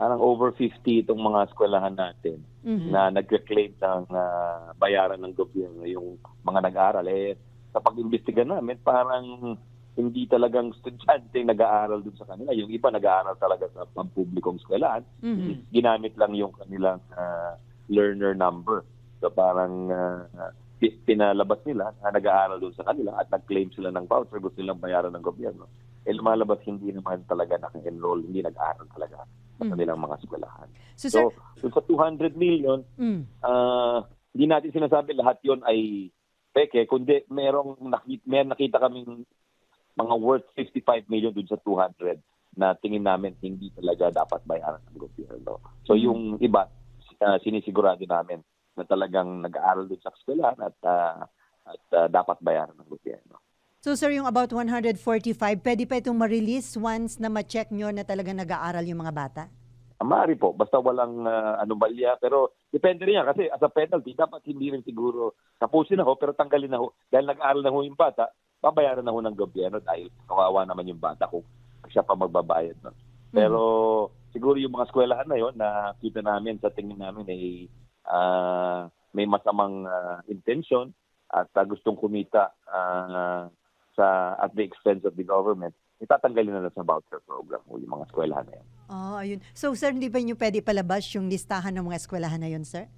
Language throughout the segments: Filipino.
parang over 50 itong mga eskwelahan natin Mhm. na nagre-claim ng ah, bayaran ng gobyerno yung mga nag-aaral. Eh, sa pag-imbestiga namin, parang hindi talagang estudyante nag-aaral dun sa kanila. Yung iba nag-aaral talaga sa pampublikong eskwelahan. Mhm. Ginamit lang yung kanilang ah, learner number. So parang pi- pinalabas nila na nag-aaral dun sa kanila at nag-claim sila ng voucher, gusto nilang bayaran ng gobyerno. Eh lumalabas hindi naman talaga naka-enroll, hindi nag-aaral talaga sa Mm. kanilang mga eskwelahan. So, sir, So, dun sa 200 million, mm, ah hindi natin sinasabi lahat yon ay peke, kundi merong nakita, may nakita kaming mga worth 55 million dun sa 200 na tingin namin hindi talaga dapat bayaran ng gobyerno. So Mhm. yung iba, ah, sinisigurado namin na talagang nag-aaral dun sa eskwelahan at, ah, at ah, dapat bayaran ng gobyerno. So sir, yung about 145, pwede pa itong ma-release once na ma-check nyo na talaga nag-aaral yung mga bata? Ah, Maaari po, basta walang uh, anomalya. Pero depende rin yan kasi as a penalty, dapat hindi rin siguro tapusin na ho, pero tanggalin na ho. Dahil nag-aaral na ho yung bata, babayaran na ho ng gobyerno dahil kawawa naman yung bata kung siya pa magbabayad. No? Pero siguro yung mga eskwelahan na yon na kita namin sa tingin namin ay ah, may masamang ah, intention at ah, gustong kumita ah, sa at the expense of the government, itatanggalin na lang sa voucher program o yung mga eskwelahan na yan. Oh, ayun. So, sir, hindi ba nyo pwede palabas yung listahan ng mga eskwelahan na yun, sir?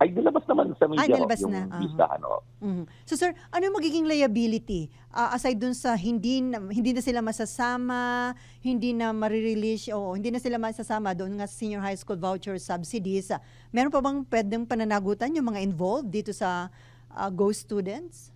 Ay, nilabas naman sa media Ay, nilabas ho, yung na. Aha. listahan. ho. Mhm. So, sir, ano yung magiging liability? Ah, aside dun sa hindi na, hindi na sila masasama, hindi na marirelease, o hindi na sila masasama doon nga sa senior high school voucher subsidies, ah, meron pa bang pwedeng pananagutan yung mga involved dito sa ah, Go Students?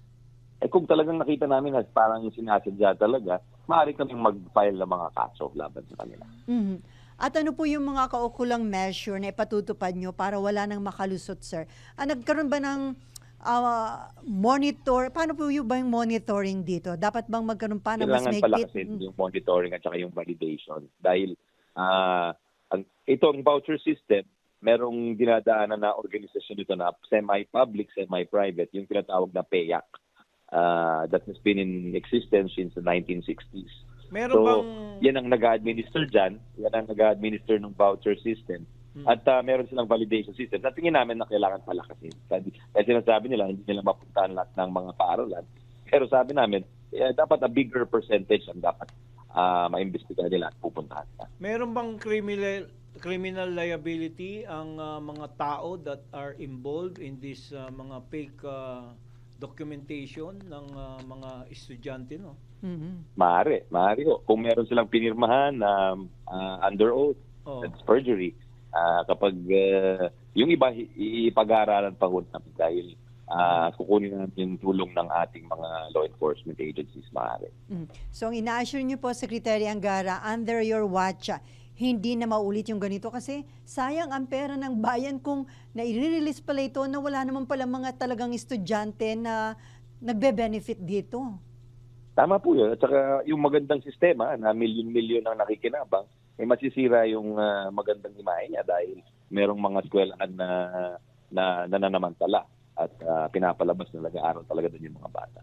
Eh kung talagang nakita namin na parang sinasadya talaga, maaari kaming mag-file ng mga kaso laban sa kanila. Mhm. At ano po yung mga kaukulang measure na ipatutupad nyo para wala nang makalusot, sir? Ah, nagkaroon ba ng ah, monitor? Paano po yung ba yung monitoring dito? Dapat bang magkaroon pa ng mas mahigpit? palakasin yung monitoring at saka yung validation. Dahil ah, ang, itong voucher system, merong dinadaanan na organisasyon dito na semi-public, semi-private, yung tinatawag na PEAC. Ah, that has been in existence since the 1960s. Meron So, bang yan ang nag-administer dyan. Yan ang nag-administer ng voucher system. Hmm. At ah, meron silang validation system. Na tingin namin na kailangan palakasin. Kasi kasi sinasabi nila, hindi nila mapuntahan lahat ng mga paaralan. Pero sabi namin, eh, dapat a bigger percentage ang dapat ah, maimbestigahan nila at pupuntahan na. meron bang criminal criminal liability ang ah, mga tao that are involved in this ah, mga fake ah, documentation ng ah, mga estudyante no? Mhm. Maaari, maaari ho. Kung meron silang pinirmahan na ah, under oath, Oh. that's perjury. Ah, kapag ah, yung iba ipag-aaralan pa ho namin dahil ah, kukunin namin yung tulong ng ating mga law enforcement agencies maaari. Mm. So, ang ina-assure niyo po, Secretary Angara, under your watch, hindi na maulit yung ganito kasi sayang ang pera ng bayan kung nai-release pala ito na wala naman pala mga talagang estudyante na nagbe-benefit dito. Tama po yun. At saka yung magandang sistema na milyon-milyon ang nakikinabang, eh masisira yung ah, magandang imahe niya dahil merong mga eskwelahan na, na nananamantala at ah, pinapalabas na nag-aaral talaga doon yung mga bata.